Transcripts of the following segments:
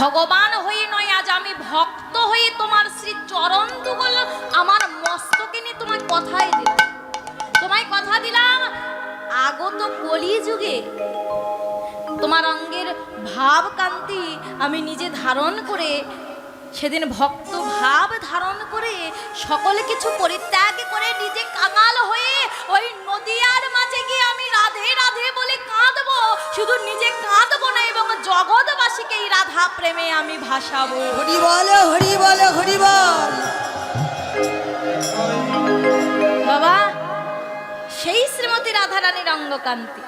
ভগবান হয়ে নয়, আজ আমি ভক্ত হয়ে তোমার শ্রী চরণ দুগল আমার মস্তকে নিয়ে তোমায় কথাই দিলাম। তোমায় কথা দিলাম, আগত কলি যুগে তোমার অঙ্গের ভাব কান্তি আমি নিজে ধারণ করে, সেদিন ভক্ত ভাব ধারণ করে সকল কিছু পরিত্যাগ করে নিজে কাঙাল হয়ে ওই নদিয়ার মাঝে গিয়ে আমি রাধে রাধে বলে কাঁদবো। শুধু নিজে কাঁদবো না জগৎবাসীকে এই রাধা প্রেমে আমি ভাসাবো। হরি বলে হরি বলে হরি বল। বাবা সেই শ্রীমতী রাধা রাধারানীর অঙ্গকান্তি।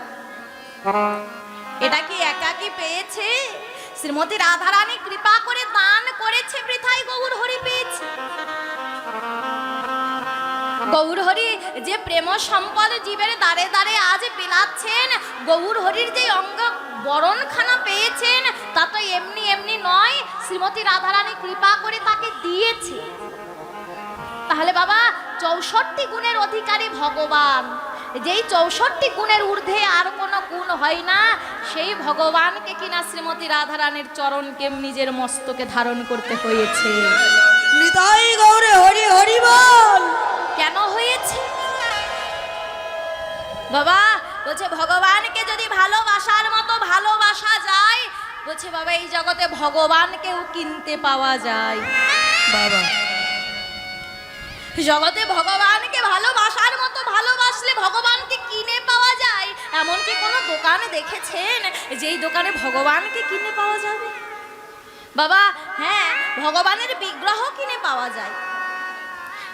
এটা কি একাকি পেয়েছে? শ্রীমতী রাধারানী কৃপা করে দান করেছে বৃথাই গৌর হরি পেয়েছে। গৌর হরি যে প্রেম সম্পদ জীবের দাঁড়ে দাঁড়ে আজ বিলাচ্ছেন গৌর হরির যে অঙ্গ বরণখানা পেয়েছেন তা তো এমনি এমনি নয়। শ্রীমতী রাধারানী কৃপা করে তাকে দিয়েছে। তাহলে বাবা চৌষট্টি গুণের অধিকারী ভগবান। যেই চৌষট্টি গুণের ঊর্ধ্বে আর কোনো গুণ হয় না সেই ভগবানকে কিনা শ্রীমতী রাধারানীর চরণকে নিজের মস্তকে ধারণ করতে হয়েছে। নিতাই গৌরে হরি হরি বল। কেন হয়েছে? বাবা বলছে, ভগবানকে যদি ভালোবাসার মতো ভালোবাসা যায়, বলছে, বাবা, এই জগতে ভগবানকেও কিনতে পাওয়া যায়। বাবা। জগতে ভগবানকে ভালোবাসার মতো ভালোবাসলে ভগবানকে কিনে পাওয়া যায়? এমন কি কোনো দোকানে দেখেছেন যেই দোকানে ভগবানকে কিনে পাওয়া যাবে? বাবা হ্যাঁ ভগবানের বিগ্রহ কিনে পাওয়া যায়।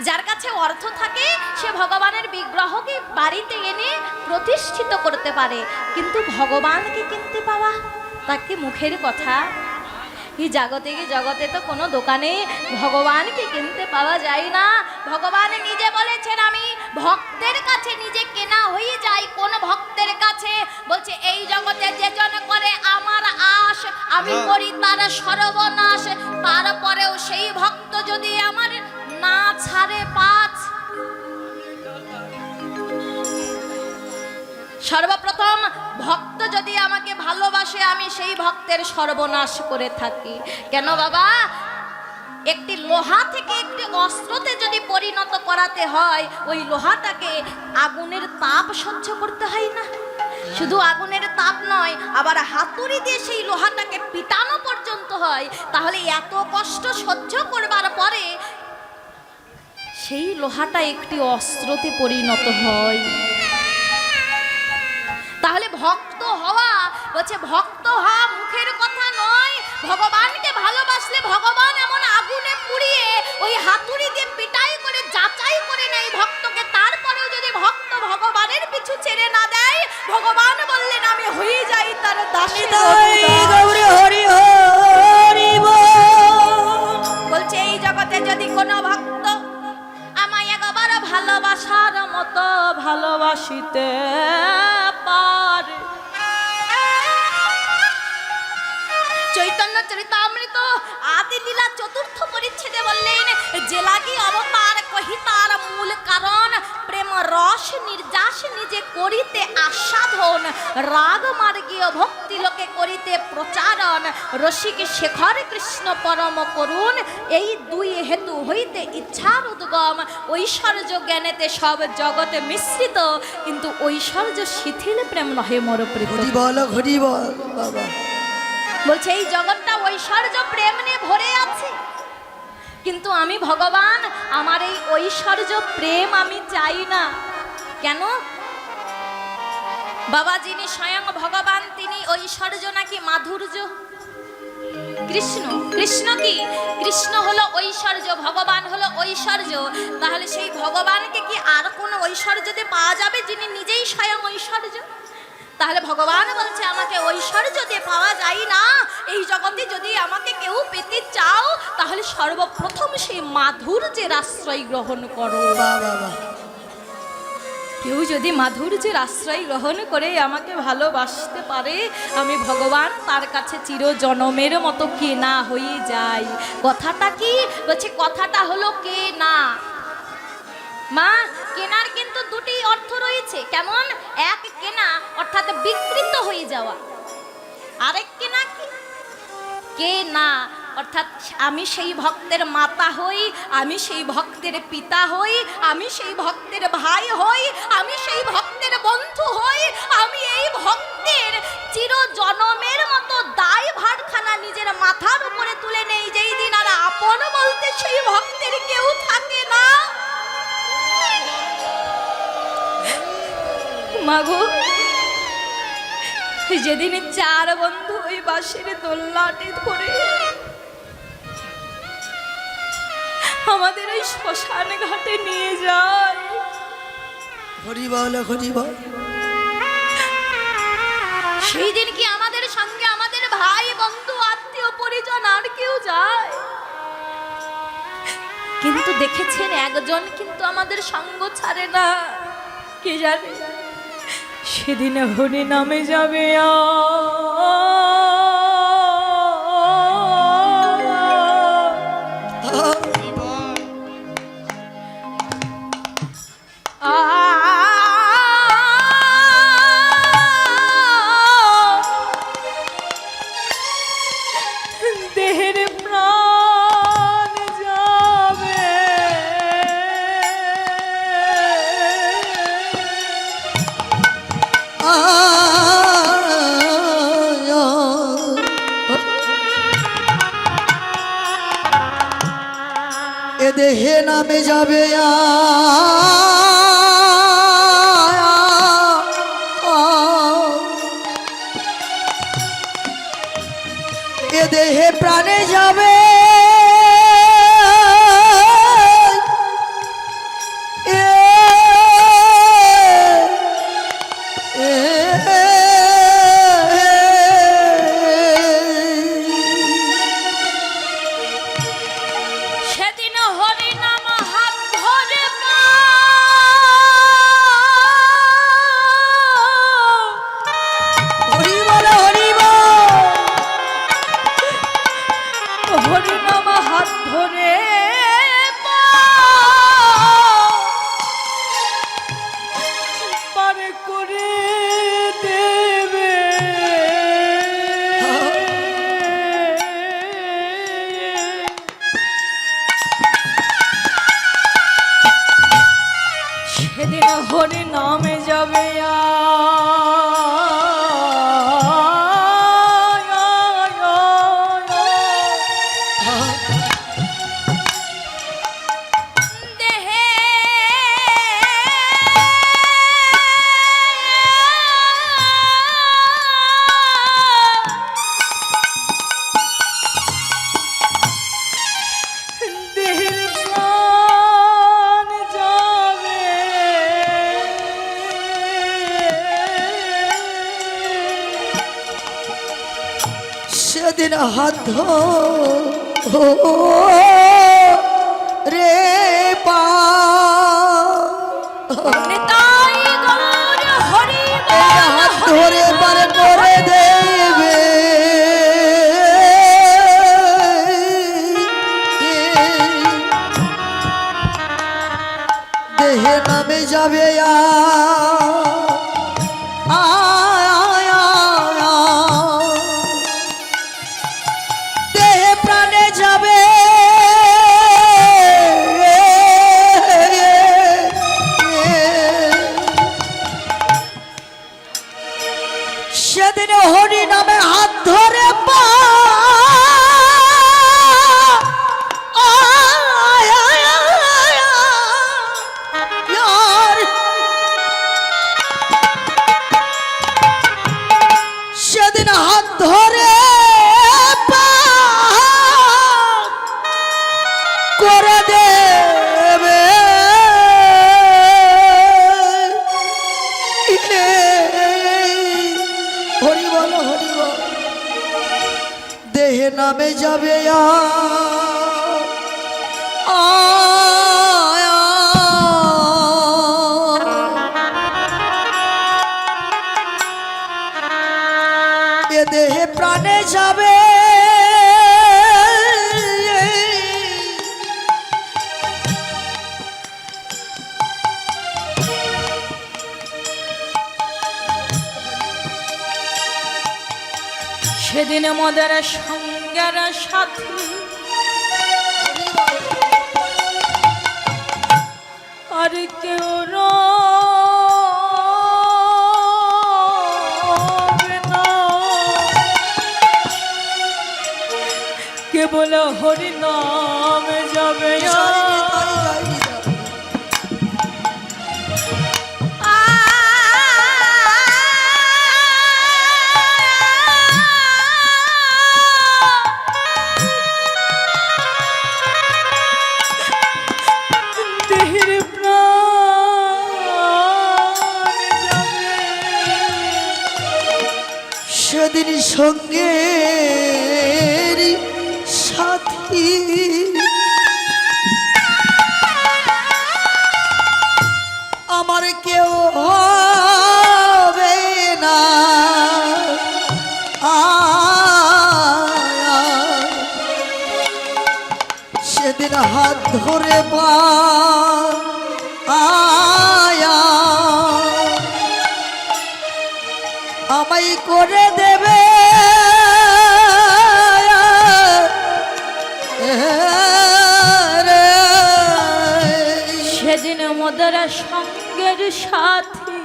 যার কাছে অর্থ থাকে সে ভগবানের বিগ্রহকে বাড়িতে এনে প্রতিষ্ঠিত করতে পারে। কিন্তু ভগবানকে কিনতে পাওয়া তাকে মুখের কথা? এই জাগতে কি জগতে তো কোনো দোকানে ভগবানকে কিনতে পাওয়া যায় না। ভগবান নিজে বলেছেন আমি ভক্তের কাছে নিজে কেনা হয়ে যাই কোন ভক্তের কাছে? বলছে এই জগতে যে জন করে আমার আশ আমি করি তার সর্বনাশ। তারপরেও সেই ভক্ত যদি আমার না ছাড়ে পাঁচ। সর্বপ্রথম, ভক্ত যদি আমাকে ভালোবাসে, আমি সেই ভক্তের সর্বনাশ করে থাকি। কেন বাবা? একটি লোহা থেকে একটি অস্ত্রতে যদি পরিণত করাতে হয়, ওই লোহাটাকে আগুনের তাপ সহ্য করতে হয় না। শুধু আগুনের তাপ নয়, আবার হাতুড়ি দিয়ে সেই লোহাটাকে পিটানো পর্যন্ত হয়। তাহলে এত কষ্ট সহ্য করবার পরে সেই লোহাটা একটি অস্ত্রতে পরিণত হয় তাহলে ভক্ত হওয়া বলছে ভক্ত হওয়া মুখের কথা নয় ভগবানকে ভালোবাসলে ভগবান এমন আগুনে পুড়িয়ে ওই হাতুড়ি দিয়ে পিটাই করে যাচাই করে নেয় ভক্তকে তারপরেও যদি ভক্ত ভগবানের পিছু ছেড়ে না দেয় ভগবান বললেন আমি হয়ে যাই তার দাসী হরি হরি লাগি অবতার কহি তার মূল কারণ প্রেম রস নির্যাস নিজে করিতে আস্বাদন রাগ মার্গীয় ভক্তি লোকে করিতে প্রচারণ রসিক শেখর কৃষ্ণ পরম করুণ এই দুই হেতু হইতে ইচ্ছার উদ্গম। ঐশ্বর্য জ্ঞানেতে সব জগতে মিশ্রিত কিন্তু ঐশ্বর্য শিথিল প্রেম নহে মর বল বল বাবা। বলছে এই জগৎটা ঐশ্বর্য প্রেম নিয়ে ভরে আছে। কিন্তু আমি ভগবান, আমার এই ঐশ্বর্য প্রেম আমি চাই না। কেন? বাবা যিনি স্বয়ং ভগবান, তিনি ঐশ্বর্য নাকি মাধুর্য? কৃষ্ণ কৃষ্ণ কি? কৃষ্ণ হলো ঐশ্বর্য, ভগবান হলো ঐশ্বর্য। তাহলে সেই ভগবানকে কি আর কোনো ঐশ্বর্যতে পাওয়া যাবে যিনি নিজেই স্বয়ং ঐশ্বর্য? তাহলে ভগবান বলছে আমাকে ঐশ্বর্য দিয়ে পাওয়া যায় না। এই জগতে যদি আমাকে কেউ পেতে চাও তাহলে সর্বপ্রথম সেই মাধুর্যের আশ্রয় গ্রহণ করো। কেউ যদি মাধুর্যের আশ্রয় গ্রহণ করে আমাকে ভালোবাসতে পারে আমি ভগবান তার কাছে চির জনমের মতো কে না হয়ে যাই। কথাটা কি? বলছে কথাটা হলো কে না মা কেনার কিন্তু দুটি অর্থ রয়েছে। কেমন? এক কেনা, অর্থাৎ বিকৃত হয়ে যাওয়া। আরেক কেনা কি? কে না অর্থাৎ আমি সেই ভক্তের মাতা হই, আমি সেই ভক্তের পিতা হই, আমি সেই ভক্তের ভাই হই, আমি সেই ভক্তের বন্ধু হই, আমি এই ভক্তের চির জনমের মতো দায় ভারখানা নিজের মাথার উপরে তুলে নেই যেই দিন আর মাগো। যেদিন চার বন্ধু ওই বাসের দোল্লাটে ধরে আমাদের ওই শ্মশান ঘাটে নিয়ে যায়। সেই দিন কি আমাদের সঙ্গে আমাদের ভাই বন্ধু আত্মীয় পরিজন আর কেউ যায়? কিন্তু দেখেছেন একজন কিন্তু আমাদের সঙ্গ ছাড়ে না। কে জানে? সেদিন হরি নামে যাবে দেহের হাত রে পা হাত ধরে পারে করে দেবে দেহে নামে যাবে আ যাবে। এ দেহে প্রাণে যাবে সেদিন মোদের সঙ্গের সাথী আর কেউ কেবল হরি সেদিন সঙ্গে সাথী। আমার কেউ হবে না। সেদিন হাত ধরে পা সেদিন মোদের সঙ্গের সাথী।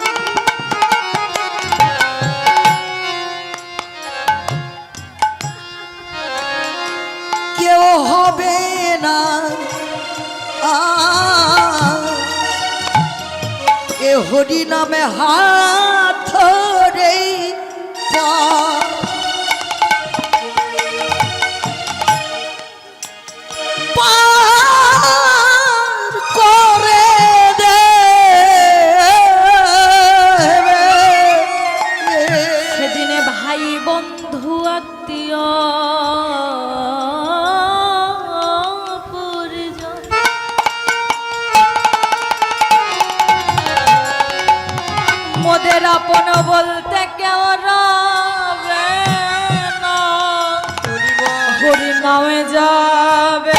কেউ হবে না। এ হরি নামে হাত ধরে পা আপন বলতে কেউ রবে না। হরি নামে যাবে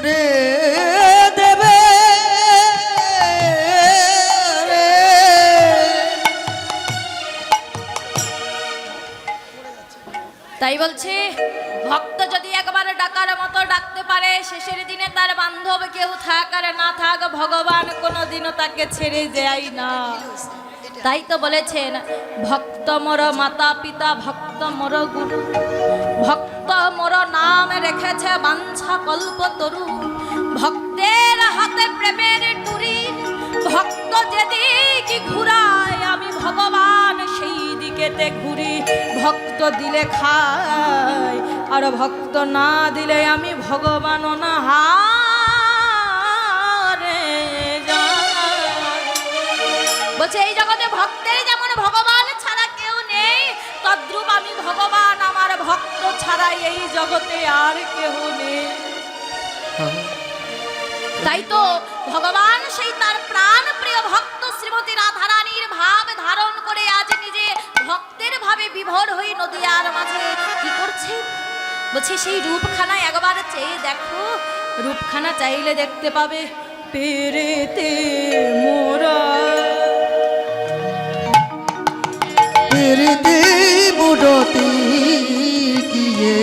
করে দেবে তাই বলছে, ভক্ত যদি একবার ডাকার মতো ডাকতে পারে, শেষের দিনে তার বান্ধব কেউ থাক আর না থাক, ভগবান কোনোদিনও তাকে ছেড়ে যায় না। তাই তো বলেছেন, ভক্ত মোর মাতা পিতা, ভক্ত মোর গুরু। ভক্ত মোর নাম রেখেছে বাঞ্ছা কল্প তরু। ভক্তের হাতে প্রেমের টুরি ভক্ত যেদিকে ঘুরায়, আমি ভগবান সেই দিকেতে ঘুরি। ভক্ত দিলে খায়, আর ভক্ত না দিলে আমি ভগবান না হারে বলছে, এই জগতে ভক্তের যেমন ভগবান ছাড়া কেউ নেই, তদ্রূপ আমি ভগবান, আমার ভক্ত ছাড়া এই জগতে আর কেউ নেই। তাই তো ভগবান সেই তার প্রাণ প্রিয় ভক্ত শ্রীমতী রাধারানীর ভাব ধারণ করে আজ নিজে ভক্তের ভাবে বিভোর হয়ে নদিয়ার মাঝে কি করছে? বলছে, সেই রূপখানা একবার চেয়ে দেখো, রূপখানা চাইলে দেখতে পাবে পেরেতে মোরা। পেরেতে মুরতে গিয়ে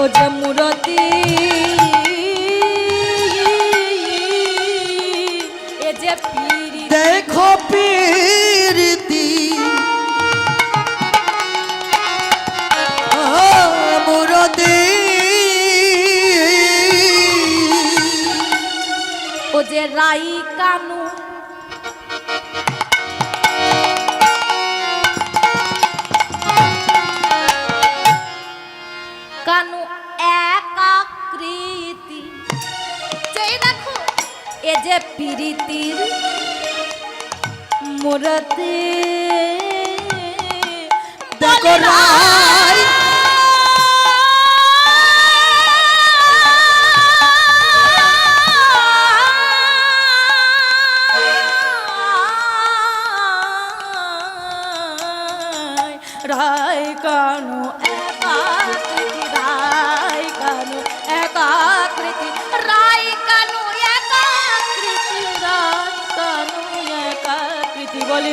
ও যে মুরতি এ যে পিরি দেখো পিরিতি। মুরতি ও যে রাই প্রীতির মোরাতে দেখো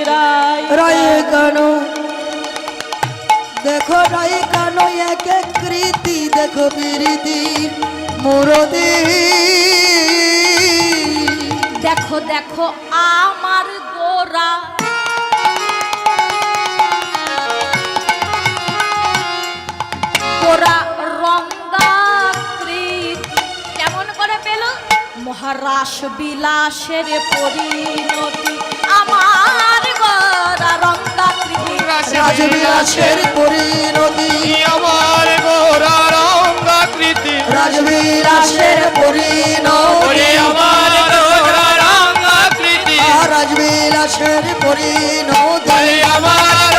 রায় দেখো রায় কেন এক কৃতি দেখো বিরীতি মুরদি দেখো দেখো আমার গোরা গোরা মহারাস বিলাসের পরিণতি। রাজবিলাসের পরিণতি। আমার গোরার অঙ্গাকৃতি রাজবিলাসের পরিণতি। আমার গোরার অঙ্গাকৃতি রাজবিলাসের পরিণতি। আমার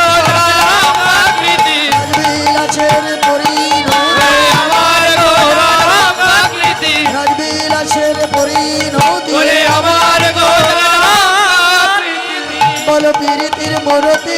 Dorothy.